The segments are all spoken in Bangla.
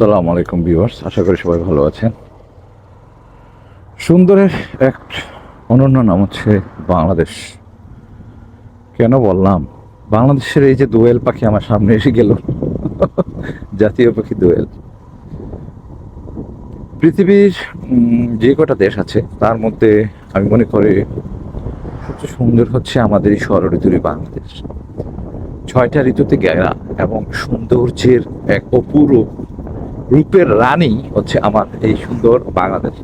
আসসালামু আলাইকুম ভিউয়ার্স, আশা করি সবাই ভালো আছেন। সুন্দরের এক অনন্য নাম হচ্ছে বাংলাদেশ। কেন বললাম? বাংলাদেশের এই যে দোয়েল পাখি আমার সামনে এসে গেল। জাতীয় পাখি দোয়েল। পৃথিবীর যে কটা দেশ আছে, তার মধ্যে আমি মনে করি সবচেয়ে সুন্দর হচ্ছে আমাদের এই ষড় ঋতুরই বাংলাদেশ। ছয়টা ঋতুতে ঘেরা এবং সৌন্দর্যের এক অপূর্ব রূপের রানী হচ্ছে আমার এই সুন্দর বাংলাদেশ।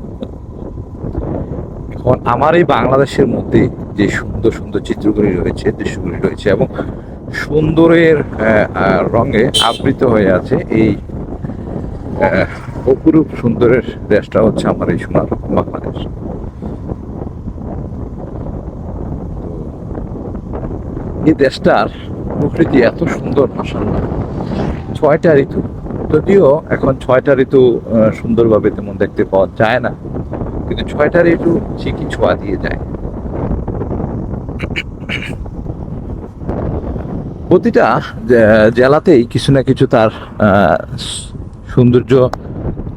এখন আমার এই বাংলাদেশের মধ্যে যে সুন্দর সুন্দর চিত্রগুলি রয়েছে, দৃশ্যগুলি রয়েছে এবং সুন্দরের রঙে আবৃত হয়ে আছে এই অপরূপ সুন্দরের দেশটা হচ্ছে আমার এই সোনার বাংলাদেশ। এই দেশটার প্রকৃতি এত সুন্দর মাসাল্লাহ ছয়টা ঋতু। যদিও এখন ছয়টা ঋতু সুন্দরভাবে তেমন দেখতে পাওয়া যায় না, কিন্তু ছয়টা ঋতু ঠিকই ছোঁয়া দিয়ে যায়। প্রতিটা জেলাতেই কিছু না কিছু তার সৌন্দর্য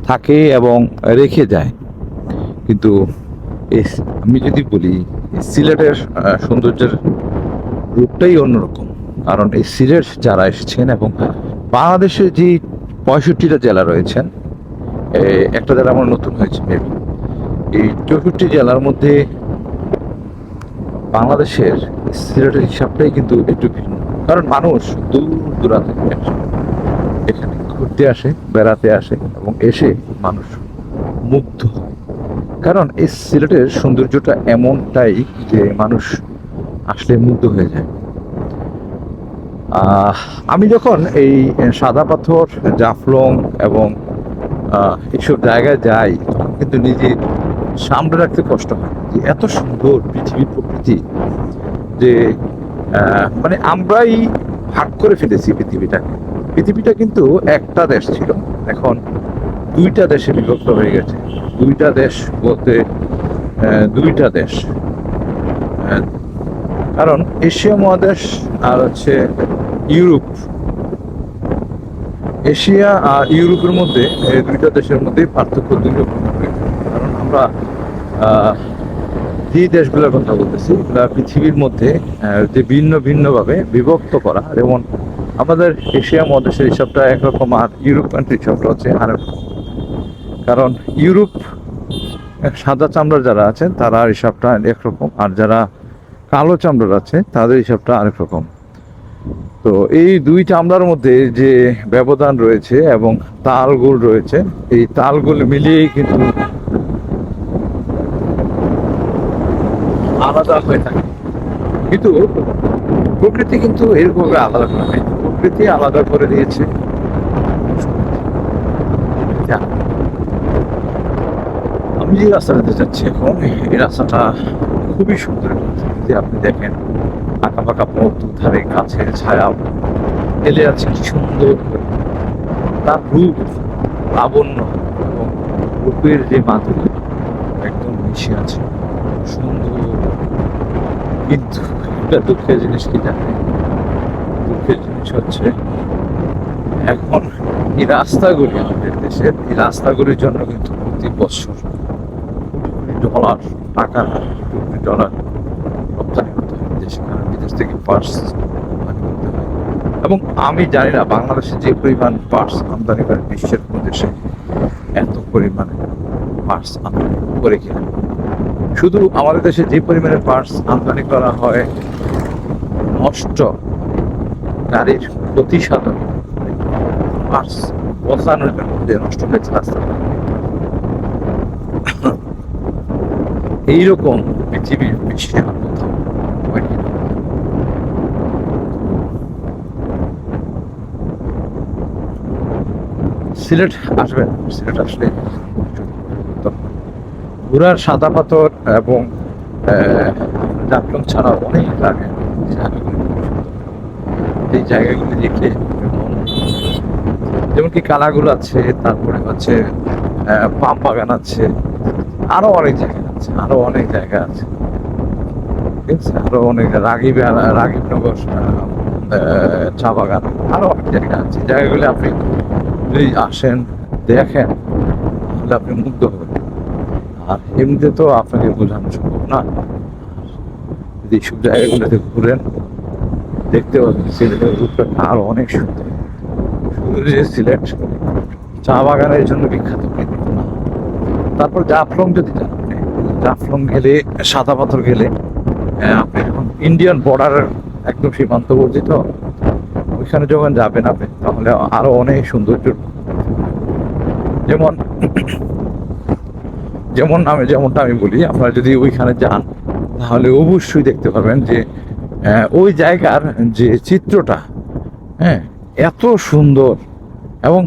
থাকে এবং রেখে যায়। কিন্তু আমি যদি বলি সিলেটের সৌন্দর্যের রূপটাই অন্যরকম। কারণ এই সিলেট যারা এসেছেন এবং বাংলাদেশে যে পঁয়ষট্টিটা জেলা রয়েছেন। একটা জেলা আমার নতুন হয়েছে মেবি এই চৌষট্টি জেলার মধ্যে বাংলাদেশের সিলেটের হিসাবটাই কিন্তু একটু ভিন্ন। কারণ মানুষ দূর দূরান্ত থেকে আসে। এখানে ঘুরতে আসে, বেড়াতে আসে এবং এসে মানুষ মুগ্ধ হয়। কারণ এই সিলেটের সৌন্দর্যটা এমনটাই যে মানুষ আসলে মুগ্ধ হয়ে যায়। আমি যখন এই সাদা পাথর, জাফলং এবং এইসব জায়গায় যাই, তখন কিন্তু নিজে সামনে রাখতে কষ্ট হয় যে এত সুন্দর পৃথিবীর প্রকৃতি যে মানে আমরাই ভাগ করে ফেলেছি পৃথিবীটাকে। পৃথিবীটা কিন্তু একটা দেশ ছিল। এখন দুইটা দেশে বিভক্ত হয়ে গেছে। দুইটা দেশ বলতে দুইটা দেশ। কারণ এশিয়া মহাদেশ আর হচ্ছে ইউরোপ, এশিয়া আর ইউরোপের মধ্যে দুইটা দেশের মধ্যে পার্থক্য দুই রকম কারণ আমরা যে দেশগুলোর কথা বলতেছি পৃথিবীর মধ্যে যে ভিন্ন ভিন্নভাবে বিভক্ত করা। যেমন আমাদের এশিয়া মহাদেশের হিসাবটা একরকম, আর ইউরোপ কান্ট্রি হিসাবটা হচ্ছে রকম। কারণ ইউরোপ সাদা চামড়ার যারা আছেন, তারা হিসাবটা একরকম, আর যারা কালো চামড়ার আছে, তাদের হিসাবটা আরেক রকম। তো এই দুই চামড়ার মধ্যে যে ব্যবধান রয়েছে এবং তালগুল রয়েছে, এই তালগুল মিলিয়েই কিন্তু আলাদা হয়ে থাকে। কিন্তু প্রকৃতি কিন্তু এরকম আলাদা করে নাই। প্রকৃতি আলাদা করে দিয়েছে। আমি যে রাস্তাটাতে যাচ্ছি এখন, এই রাস্তাটা খুবই সুন্দর যদি আপনি দেখেন আঁকা পাকা পথ ধারে গাছের ছায়া এলে আছে কি সুন্দর। তার রূপ লাবণ্য এবং রূপের যে মাধুরী একদম মিশে আছে। সুন্দর। কিন্তু একটা দুঃখের জিনিস কি জানেন? দুঃখের জিনিস হচ্ছে, এখন এই রাস্তাগুলি আমাদের দেশের, এই রাস্তাগুলির জন্য কিন্তু প্রতি বছর কোটি কোটি ডলার টাকা কোটি কোটি ডলার রপ্তানি করতে হয় বিদেশে কারণ পার্স এবং আমি জানি না বাংলাদেশে যে পরিমাণ পার্স আমদানি করে, বিশ্বের কোনো দেশে এত পরিমাণে পার্স আমদানি করে কিনা। শুধু আমাদের দেশে যে পরিমাণে পার্স আমদানি করা হয়, নষ্ট গাড়ির ক্ষতি সাধন পার্স বসানোর জন্য নষ্ট হয়েছে রাস্তা এইরকম পৃথিবীর বিশ্বে সিলেট আসবেন সিলেট আসলে তো ঘোড়ার সাদা পাথর এবং জাফলং ছাড়াও অনেক লাগে এই জায়গাগুলি দেখলে যেমন কি কালাগুলো আছে, তারপরে হচ্ছে পাম বাগান আছে, আরও অনেক জায়গা আছে, আরও অনেক জায়গা আছে। ঠিক আছে? আরও অনেক রাগিব, রাগিবনগর চা বাগান, আরও অনেক জায়গা আছে। জায়গাগুলি আপনি যদি আসেন, দেখেন, তাহলে আপনি মুগ্ধ হবেন। আর এমনিতে তো আপনাকে বোঝানো সম্ভব না। যদি এইসব জায়গাগুলোতে ঘুরেন, দেখতে পাবেন সিলেটের রূপটা আরও অনেক সুন্দর। শুধু যে সিলেট। চা বাগানের জন্য বিখ্যাত তারপর জাফলং যদি যান আপনি, জাফলং গেলে, সাদা পাথর গেলে আপনি যখন ইন্ডিয়ান বর্ডার একদম সীমান্তবর্তী তো। ওইখানে যখন যাবেন আপনি, তাহলে আরও অনেক সৌন্দর্য। যেমন যেমন আমি, যেমনটা আমি বলি, আপনারা যদি ওইখানে যান, তাহলে অবশ্যই দেখতে পাবেন যে ওই জায়গার যে চিত্রটা হ্যাঁ এত সুন্দর এবং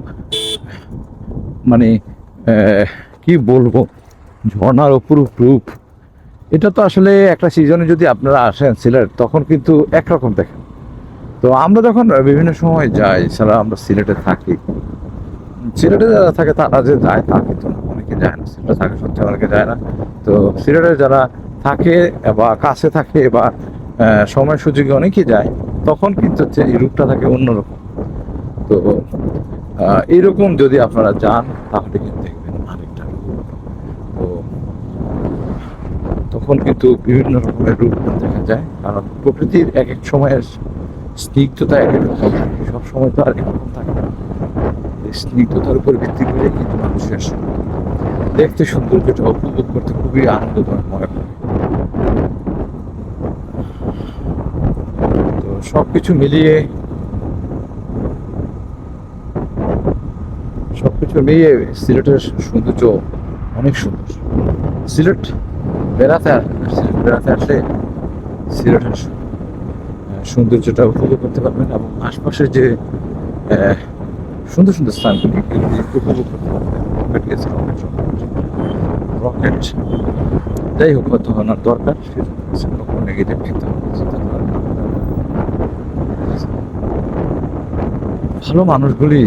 মানে কি বলব, ঝর্ণার অপরূপ রূপ। এটা তো আসলে একটা সিজনে যদি আপনারা আসেন, সিলেট, তখন কিন্তু একরকম দেখেন। তো আমরা যখন বিভিন্ন সময় যাই, এছাড়া আমরা সিলেটে থাকি। সিলেটে যারা থাকে, তারা যে যায়, তা কিন্তু অনেকে যায় না। সিলেটে থাকে সত্যি অনেকে যায় না। তো সিলেটে যারা থাকে বা কাছে থাকে বা সময় সুযোগে অনেকেই যায়, তখন কিন্তু হচ্ছে এই রূপটা থাকে অন্যরকম। তো এইরকম যদি আপনারা যান, তাহলে কিন্তু দেখবেন আরেকটা তো, তখন কিন্তু বিভিন্ন রকমের রূপ দেখা যায়। কারণ প্রকৃতির এক এক সময়ের স্নিগ্ধতা এক এক রকম থাকে। সব তো আর একরকম থাকে না। স্নিগ্ধতার উপর ভিত্তি করে কিন্তু মানুষের দেখতে সৌন্দর্যটা উপভোগ করতে খুবই আনন্দময় তো সবকিছু মিলিয়ে সবকিছু মিলিয়ে সিলেটের সৌন্দর্য অনেক সুন্দর। সিলেট বেড়াতে আসবেন সিলেট বেড়াতে আসলে সিলেটের সৌন্দর্যটা উপভোগ করতে পারবেন এবং আশপাশের যে সুন্দর সুন্দর স্থানগুলি উপভোগ করতে পারবেন। রকেট যাই হোক হয়তো ওনার দরকার নেগেটিভ চিন্তা ভালো মানুষগুলি